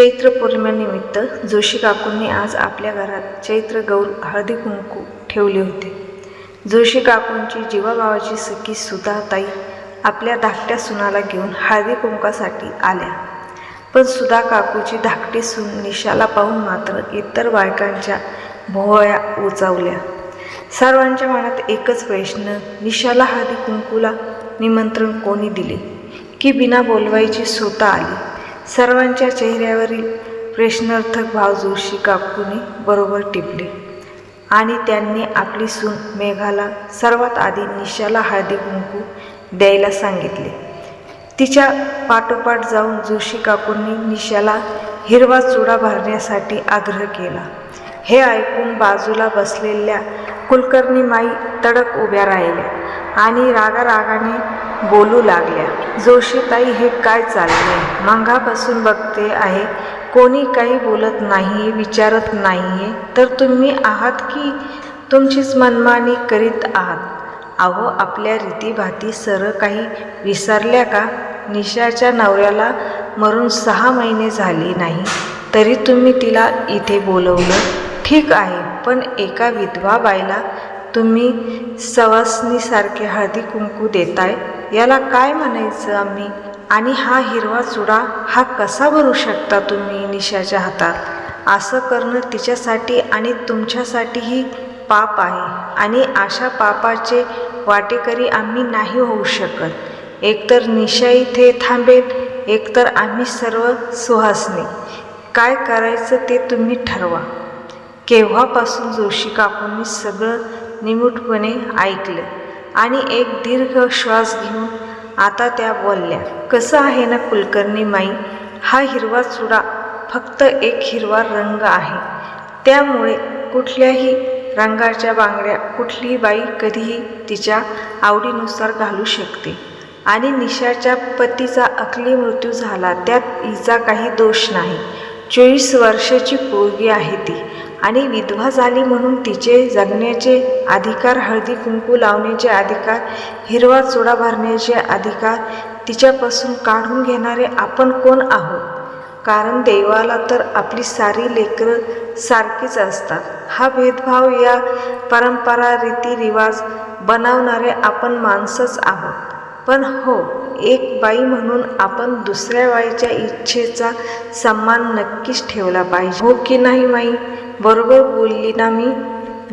चैत्र पौर्णिमेनिमित्त जोशी काकूंनी आज आपल्या घरात चैत्र गौर हळदी कुंकू ठेवले होते. जोशी काकूंची जीवाभावाची सखी सुधाताई आपल्या धाकट्या सुनाला घेऊन हळदी कुंकासाठी आल्या. पण सुधा काकूची धाकटी सून निशाला पाहून मात्र इतर बायकांच्या भोवया उचावल्या. सर्वांच्या मनात एकच प्रश्न निशाला हळदी कुंकूला निमंत्रण कोणी दिले? की बिना बोलवायची स्वतः आली? सर्वांच्या चेहऱ्यावरील प्रश्नार्थक भाव जोशी काकूने बरोबर टिपले. आणि त्यांनी आपली सून मेघाला सर्वात आधी निशाला हळदी कुंकू द्यायला सांगितले. तिच्या पाठोपाठ जाऊन जोशी काकूंनी निशाला हिरवा चुडा भरण्यासाठी आग्रह केला. हे ऐकून बाजूला बसलेल्या कुलकर्णी माई तडक उभ्या राहिल्या आणि रागारागाने बोलू लागल्या जोशीताई हे काय चालले मंगापासून बघते आहे कोणी काही बोलत नाही विचारत नाही तर तुम्ही आहात की तुमचीच मनमानी करीत आहात? अहो आपल्या रीतीभाती सर काही विसरल्या का? निशाच्या नवऱ्याला मरून सहा महिने झाले नाही तरी तुम्ही तिला इथे बोलवलं? ठीक आहे पण एका विधवा बाईला तुम्ही सवासनीसारखे हळदी कुंकू देताय याला काय म्हणायचं आम्ही? आणि हा हिरवा चुडा हा कसा भरू शकता तुम्ही निशाच्या हातात? असं करणं तिच्यासाठी आणि तुमच्यासाठीही पाप आहे. आणि अशा पापाचे वाटेकरी आम्ही नाही होऊ शकत. एकतर निशा इथे थांबेल एकतर आम्ही सर्व सुहासनी काय करायचं ते तुम्ही ठरवा. केव्हापासून जोशी काकूंनी सगळं निमूटपणे ऐकलं आणि एक दीर्घ श्वास घेऊन आता त्या बोलल्या कसं आहे ना कुलकर्णी माई? हा हिरवा चुडा फक्त एक हिरवा रंग आहे. त्यामुळे कुठल्याही रंगाच्या बांगड्या कुठलीही बाई कधीही तिच्या आवडीनुसार घालू शकते. आणि निशाच्या पतीचा अकली मृत्यू झाला त्यात हिचा काही दोष नाही. चोवीस वर्षाची पोरगी आहे ती. आणि विधवा झाली म्हणून तिचे जगण्याचे अधिकार हळदी कुंकू लावण्याचे अधिकार हिरवा चुडा भरण्याचे अधिकार तिच्यापासून काढून घेणारे आपण कोण आहोत? कारण देवाला तर आपली सारी लेकरं सारखीच असतात. हा भेदभाव या परंपरा रीतिरिवाज बनवणारे आपण माणसंच आहोत. पण हो एक बाई म्हणून आपण दुसऱ्या बाईच्या इच्छेचा सन्मान नक्कीच ठेवला पाहिजे. हो की नाही माई? बरोबर बोलली ना मी?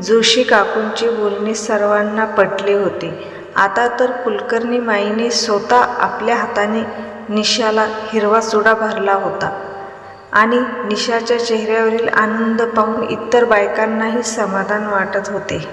जोशी काकूंचे बोलणे सर्वांना पटले होते. आता तर कुलकर्णी माईने स्वतः आपल्या हाताने निशाला हिरवा चुडा भरला होता. आणि निशाच्या चेहऱ्यावरील आनंद पाहून इतर बायकांनाही समाधान वाटत होते.